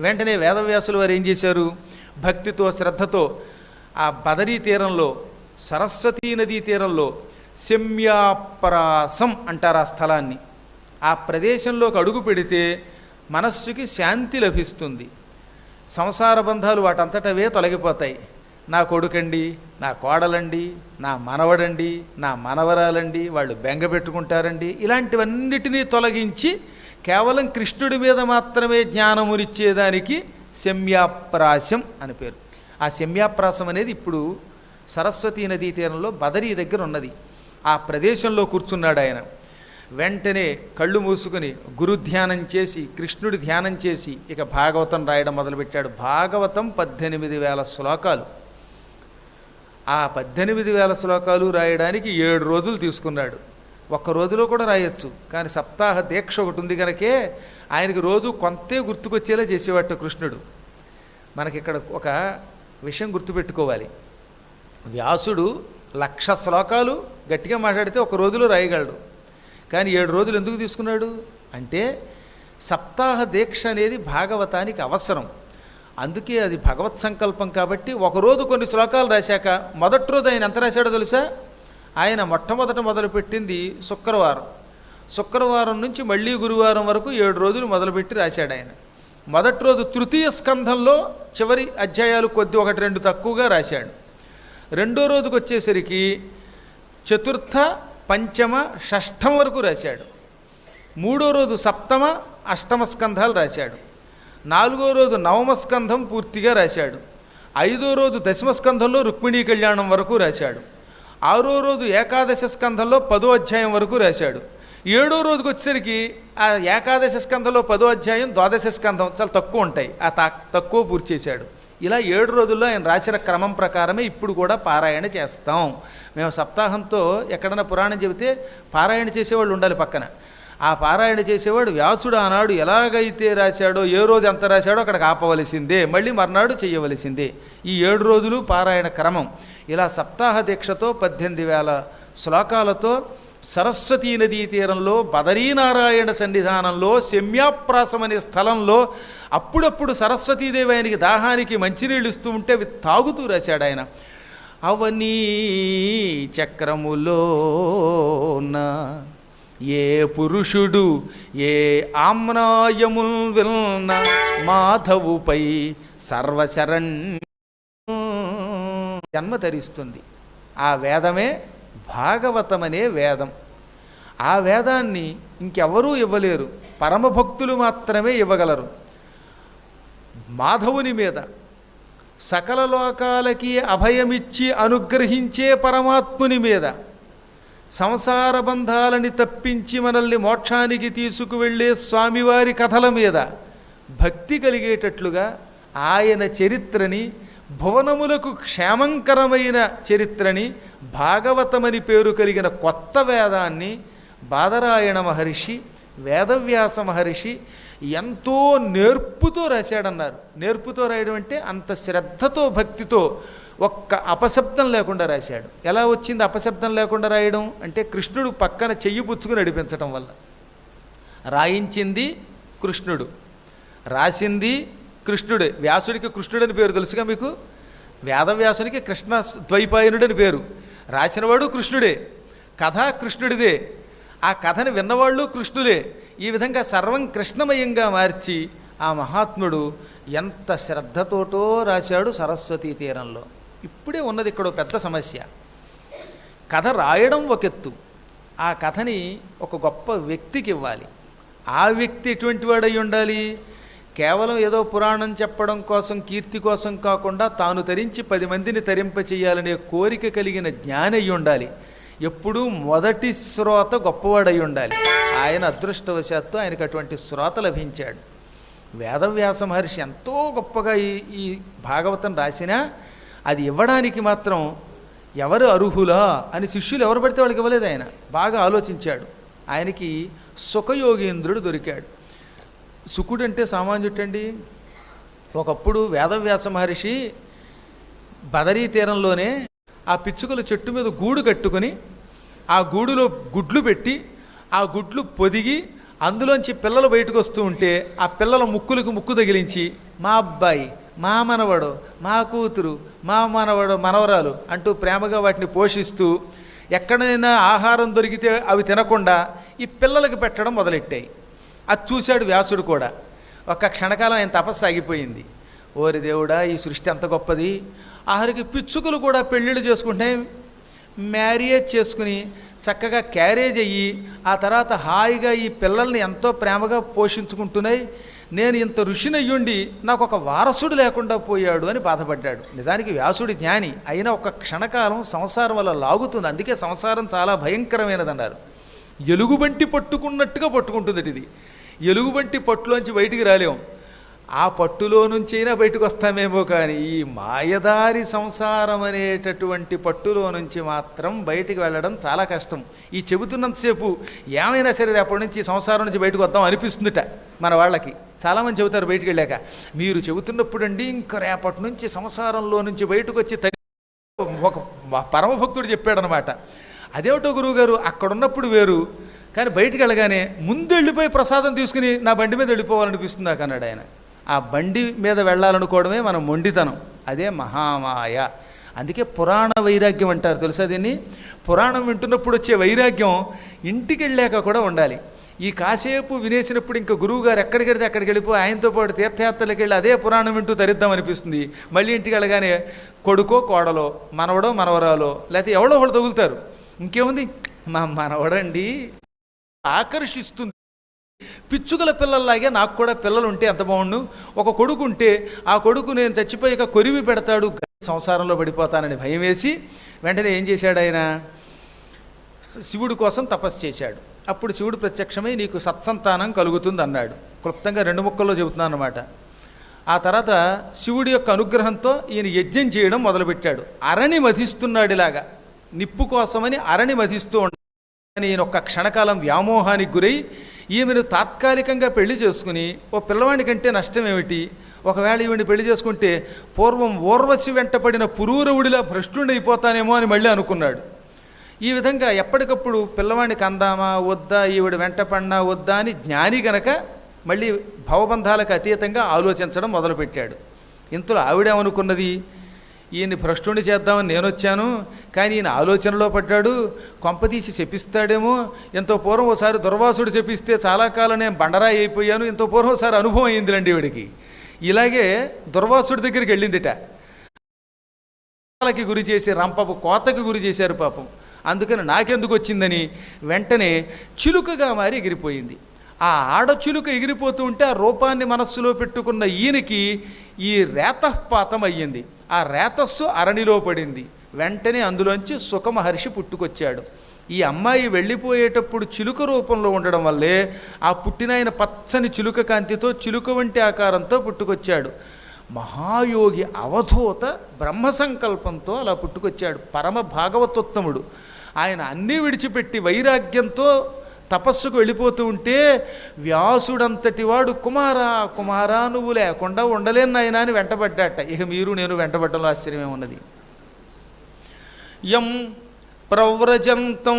వెంటనే వేదవ్యాసులు వారు ఏం చేశారు? భక్తితో శ్రద్ధతో ఆ బదరీ తీరంలో సరస్వతీ నదీ తీరంలో శమ్యాపరాసం అంటారు ఆ స్థలాన్ని. ఆ ప్రదేశంలోకి అడుగు పెడితే మనస్సుకి శాంతి లభిస్తుంది. సంసార బంధాలు వాటంతటవే తొలగిపోతాయి. నా కొడుకండి నా కోడలండి నా మనవడండి నా మనవరాలండి వాళ్ళు బెంగ పెట్టుకుంటారండి ఇలాంటివన్నిటినీ తొలగించి కేవలం కృష్ణుడి మీద మాత్రమే జ్ఞానమునిచ్చేదానికి శమ్యాప్రాసం అని పేరు. ఆ శమ్యాప్రాసం అనేది ఇప్పుడు సరస్వతీ నదీ తీరంలో బదరీ దగ్గర ఉన్నది. ఆ ప్రదేశంలో కూర్చున్నాడు ఆయన. వెంటనే కళ్ళు మూసుకుని గురు ధ్యానం చేసి కృష్ణుడి ధ్యానం చేసి ఇక భాగవతం రాయడం మొదలుపెట్టాడు. భాగవతం పద్దెనిమిది వేల శ్లోకాలు. ఆ పద్దెనిమిది వేల శ్లోకాలు రాయడానికి ఏడు రోజులు తీసుకున్నాడు. ఒక్క రోజులో కూడా రాయొచ్చు. కానీ సప్తాహ దీక్ష ఒకటి ఉంది కనుకే ఆయనకి రోజు కొంతే గుర్తుకొచ్చేలా చేసేవాట కృష్ణుడు. మనకి ఇక్కడ ఒక విషయం గుర్తుపెట్టుకోవాలి. వ్యాసుడు లక్ష శ్లోకాలు గట్టిగా మాట్లాడితే ఒక రోజులో రాయగలడు. కానీ ఏడు రోజులు ఎందుకు తీసుకున్నాడు? అంటే సప్తాహ దీక్ష అనేది భాగవతానికి అవసరం. అందుకే అది భగవత్ సంకల్పం కాబట్టి ఒకరోజు కొన్ని శ్లోకాలు రాశాక మొదటి రోజు ఆయన ఎంత రాశాడో తెలుసా? ఆయన మొట్టమొదట మొదలుపెట్టింది శుక్రవారం. శుక్రవారం నుంచి మళ్ళీ గురువారం వరకు ఏడు రోజులు మొదలుపెట్టి రాశాడు ఆయన. మొదటి రోజు తృతీయ స్కంధంలో చివరి అధ్యాయాలు కొద్ది ఒకటి రెండు తక్కువగా రాశాడు. రెండో రోజుకు వచ్చేసరికి చతుర్థ పంచమ షష్ఠం వరకు రాశాడు. మూడో రోజు సప్తమ అష్టమ స్కంధాలు రాశాడు. నాలుగో రోజు నవమ స్కంధం పూర్తిగా రాశాడు. ఐదో రోజు దశమ స్కంధంలో రుక్మిణీ కళ్యాణం వరకు రాశాడు. ఆరో రోజు ఏకాదశ స్కంధంలో పదో అధ్యాయం వరకు రాశాడు. ఏడో రోజుకి వచ్చేసరికి ఆ ఏకాదశ స్కంధంలో పదో అధ్యాయం ద్వాదశ స్కంధం చాలా తక్కువ ఉంటాయి. ఆ తా తక్కువ పూర్తి చేశాడు. ఇలా ఏడు రోజుల్లో ఆయన రాసిన క్రమం ప్రకారమే ఇప్పుడు కూడా పారాయణ చేస్తాం. మేము సప్తాహంతో ఎక్కడైనా పురాణం చెబితే పారాయణ చేసేవాళ్ళు ఉండాలి పక్కన. ఆ పారాయణ చేసేవాడు వ్యాసుడు ఆనాడు ఎలాగైతే రాశాడో ఏ రోజు ఎంత రాశాడో అక్కడికి ఆపవలసిందే మళ్ళీ మర్నాడు చేయవలసిందే ఈ ఏడు రోజులు పారాయణ క్రమం. ఇలా సప్తాహ దీక్షతో పద్దెనిమిది వేల శ్లోకాలతో సరస్వతీ నదీ తీరంలో బదరీనారాయణ సన్నిధానంలో శమ్యాప్రాసం అనే స్థలంలో అప్పుడప్పుడు సరస్వతీదేవి ఆయనకి దాహానికి మంచినీళ్ళు ఇస్తూ ఉంటే అవి తాగుతూ రాశాడు ఆయన. అవనీ చక్రములోన ఏ పురుషుడు ఏ ఆమ్నాయముల్ విల్న మాధవుపై సర్వశరణ్ జన్మ ధరిస్తుంది. ఆ వేదమే భాగవతమనే వేదం. ఆ వేదాన్ని ఇంకెవరూ ఇవ్వలేరు. పరమభక్తులు మాత్రమే ఇవ్వగలరు. మాధవుని మీద సకల లోకాలకి అభయమిచ్చి అనుగ్రహించే పరమాత్ముని మీద సంసార బంధాలని తప్పించి మనల్ని మోక్షానికి తీసుకువెళ్ళే స్వామివారి కథల మీద భక్తి కలిగేటట్లుగా ఆయన చరిత్రని భువనములకు క్షేమంకరమైన చరిత్రని భాగవతమని పేరు కలిగిన కొత్త వేదాన్ని బాదరాయణ మహర్షి వేదవ్యాస మహర్షి ఎంతో నేర్పుతో రాశాడన్నారు. నేర్పుతో రాయడం అంటే అంత శ్రద్ధతో భక్తితో ఒక్క అపశబ్దం లేకుండా రాశాడు. ఎలా వచ్చింది అపశబ్దం లేకుండా రాయడం? అంటే కృష్ణుడు పక్కన చెయ్యి పుచ్చుకుని నడిపించడం వల్ల. రాయించింది కృష్ణుడు. రాసింది కృష్ణుడే. వ్యాసుడికి కృష్ణుడని పేరు తెలుసుగా మీకు? వేదవ్యాసునికి కృష్ణ ద్వైపాయనుడని పేరు. రాసినవాడు కృష్ణుడే. కథ కృష్ణుడిదే. ఆ కథని విన్నవాళ్ళు కృష్ణులే. ఈ విధంగా సర్వం కృష్ణమయంగా మార్చి ఆ మహాత్ముడు ఎంత శ్రద్ధతోటో రాశాడు సరస్వతీ తీరంలో. ఇప్పుడే ఉన్నది ఇక్కడ పెద్ద సమస్య. కథ రాయడం ఒక ఎత్తు. ఆ కథని ఒక గొప్ప వ్యక్తికి ఇవ్వాలి. ఆ వ్యక్తి ఎటువంటి వాడై ఉండాలి? కేవలం ఏదో పురాణం చెప్పడం కోసం కీర్తి కోసం కాకుండా తాను తరించి పది మందిని తరింప చేయాలనే కోరిక కలిగిన జ్ఞాని ఉండాలి. ఎప్పుడూ మొదటి శ్రోత గొప్పవాడై ఉండాలి. ఆయన అదృష్టవశాత్తు ఆయనకు అటువంటి శ్రోత లభించాడు. వేదవ్యాస మహర్షి ఎంతో గొప్పగా ఈ ఈ భాగవతం రాసినా అది ఇవ్వడానికి మాత్రం ఎవరు అర్హులా అని శిష్యులు ఎవరు పడితే వాళ్ళకి ఇవ్వలేదు ఆయన. బాగా ఆలోచించాడు. ఆయనకి సుఖయోగేంద్రుడు దొరికాడు. సుకుడు అంటే సామాన్యుటండి ఒకప్పుడు వేదవ్యాస మహర్షి బదరీ తీరంలోనే ఆ పిచ్చుకల చెట్టు మీద గూడు కట్టుకొని ఆ గూడులో గుడ్లు పెట్టి ఆ గుడ్లు పొదిగి అందులోంచి పిల్లలు బయటకు వస్తూ ఉంటే ఆ పిల్లల ముక్కులకు ముక్కు తగిలించి మా అబ్బాయి మా మనవడు మా కూతురు మా మనవడు మనవరాలు అంటూ ప్రేమగా వాటిని పోషిస్తూ ఎక్కడైనా ఆహారం దొరికితే అవి తినకుండా ఈ పిల్లలకి పెట్టడం మొదలెట్టాయి. అది చూశాడు వ్యాసుడు కూడా. ఒక క్షణకాలం ఆయన తపస్సు ఆగిపోయింది. ఓరి దేవుడా ఈ సృష్టి ఎంత గొప్పది. ఆఖరికి పిచ్చుకలు కూడా పెళ్ళిళ్ళు చేసుకుంటే మ్యారేజ్ చేసుకుని చక్కగా క్యారేజ్ అయ్యి ఆ తర్వాత హాయిగా ఈ పిల్లల్ని ఎంతో ప్రేమగా పోషించుకుంటున్నాయి. నేను ఇంత ఋషినయ్యుండి నాకు ఒక వారసుడు లేకుండా పోయాడు అని బాధపడ్డాడు. నిజానికి వ్యాసుడి జ్ఞాని అయినా ఒక క్షణకాలం సంసారం వల్ల లాగుతుంది. అందుకే సంసారం చాలా భయంకరమైనదన్నారు. ఎలుగుబంటి పట్టుకున్నట్టుగా పట్టుకుంటుంది ఇది. ఎలుగుబంటి పట్టులోంచి బయటికి రాలేం. ఆ పట్టులో నుంచైనా బయటకు వస్తామేమో కానీ ఈ మాయదారి సంసారం అనేటటువంటి పట్టులో నుంచి మాత్రం బయటికి వెళ్ళడం చాలా కష్టం. ఈ చెబుతున్నంతసేపు ఏమైనా సరే రేపటి నుంచి ఈ సంసారం నుంచి బయటకు వద్దాం అనిపిస్తుందిట మన వాళ్ళకి. చాలామంది చెబుతారు బయటికి వెళ్ళాక మీరు చెబుతున్నప్పుడు అండి ఇంకా రేపటి నుంచి సంసారంలో నుంచి బయటకు వచ్చి ఒక పరమభక్తుడు చెప్పాడనమాట అదేమిటో గురువుగారు అక్కడున్నప్పుడు వేరు కానీ బయటికి వెళ్ళగానే ముందు వెళ్ళిపోయి ప్రసాదం తీసుకుని నా బండి మీద వెళ్ళిపోవాలనిపిస్తుంది నాకు అన్నాడు ఆయన. ఆ బండి మీద వెళ్ళాలనుకోవడమే మన మొండితనం. అదే మహామాయ. అందుకే పురాణ వైరాగ్యం అంటారు తెలుసా దీన్ని? పురాణం వింటున్నప్పుడు వచ్చే వైరాగ్యం ఇంటికి వెళ్ళాక కూడా ఉండాలి. ఈ కాసేపు వినేసినప్పుడు ఇంకా గురువు గారు ఎక్కడికి వెడితే అక్కడికి వెళ్ళిపోయి ఆయనతో పాటు తీర్థయాత్రలకు వెళ్ళి అదే పురాణం వింటూ తరిద్దాం అనిపిస్తుంది. మళ్ళీ ఇంటికి వెళ్ళగానే కొడుకో కోడలో మనవడో మనవరాలో లేకపోతే ఎవడో ఒకడు తగులుతారు. ఇంకేముంది? మా మనవడండి ఆకర్షిస్తుంది. పిచ్చుకల పిల్లల్లాగే నాకు కూడా పిల్లలు ఉంటే ఎంత బాగుండు? ఒక కొడుకు ఉంటే ఆ కొడుకు నేను చచ్చిపోయాక కొరివి పెడతాడు సంసారంలో పడిపోతానని భయం వేసి వెంటనే ఏం చేశాడు ఆయన? శివుడి కోసం తపస్సు చేశాడు. అప్పుడు శివుడు ప్రత్యక్షమై నీకు సత్సంతానం కలుగుతుంది అన్నాడు. క్లుప్తంగా రెండు ముక్కల్లో చెబుతున్నాను అనమాట ఆ తర్వాత శివుడి యొక్క అనుగ్రహంతో ఈయన యజ్ఞం చేయడం మొదలుపెట్టాడు. అరణి మధిస్తున్నాడు ఇలాగా. నిప్పు కోసమని అరణి మధిస్తూ ఉంటాడు కానీ ఈయన ఒక్క క్షణకాలం వ్యామోహానికి గురై ఈమెను తాత్కాలికంగా పెళ్ళి చేసుకుని ఓ పిల్లవాడి కంటే నష్టం ఏమిటి? ఒకవేళ ఈవిని పెళ్ళి చేసుకుంటే పూర్వం ఓర్వశి వెంటపడిన పురూరవుడిలా అయిపోతానేమో అని మళ్ళీ అనుకున్నాడు. ఈ విధంగా ఎప్పటికప్పుడు పిల్లవాడికి అందామా వద్దా ఈవిడ వెంట పడినా వద్దా అని జ్ఞాని గనక మళ్ళీ భవబంధాలకు అతీతంగా ఆలోచించడం మొదలుపెట్టాడు. ఇంతలో ఆవిడేమనుకున్నది? ఈయన్ని భ్రష్టుని చేద్దామని నేను వచ్చాను కానీ ఈయన ఆలోచనలో పడ్డాడు. కొంపతీసి చెప్పిస్తాడేమో ఎంతో పూర్వం ఒకసారి దుర్వాసుడు చెప్పిస్తే చాలా కాలం నేను బండరాయి అయిపోయాను ఎంతో పూర్వం ఒకసారి అనుభవం అయిందిలండి వీడికి ఇలాగే దుర్వాసుడి దగ్గరికి వెళ్ళిందిట. గురి చేసి రంపపు కోతకి గురి చేశారు పాపం. అందుకని నాకెందుకు వచ్చిందని వెంటనే చిలుకగా మారి ఎగిరిపోయింది. ఆ ఆడచిలుక ఎగిరిపోతూ ఉంటే ఆ రూపాన్ని మనస్సులో పెట్టుకున్న ఈయనకి ఈ రేతపాతం అయ్యింది. ఆ రేతస్సు అరణిలో పడింది. వెంటనే అందులోంచి సుఖమహర్షి పుట్టుకొచ్చాడు. ఈ అమ్మాయి వెళ్ళిపోయేటప్పుడు చిలుక రూపంలో ఉండడం వల్లే ఆ పుట్టినాయన పచ్చని చిలుక కాంతితో చిలుక వంటి ఆకారంతో పుట్టుకొచ్చాడు. మహాయోగి అవధూత బ్రహ్మ సంకల్పంతో అలా పుట్టుకొచ్చాడు. పరమ భాగవతోత్తముడు. ఆయన అన్నీ విడిచిపెట్టి వైరాగ్యంతో తపస్సుకు వెళ్ళిపోతూ ఉంటే వ్యాసుడంతటి వాడు కుమారా కుమారా నువ్వు లేకుండా ఉండలేను నాయనా అని వెంటబడ్డాట. ఇక మీరు నేను వెంటబడ్డంలో ఆశ్చర్యమే ఉన్నది యం ప్రవ్రజంతం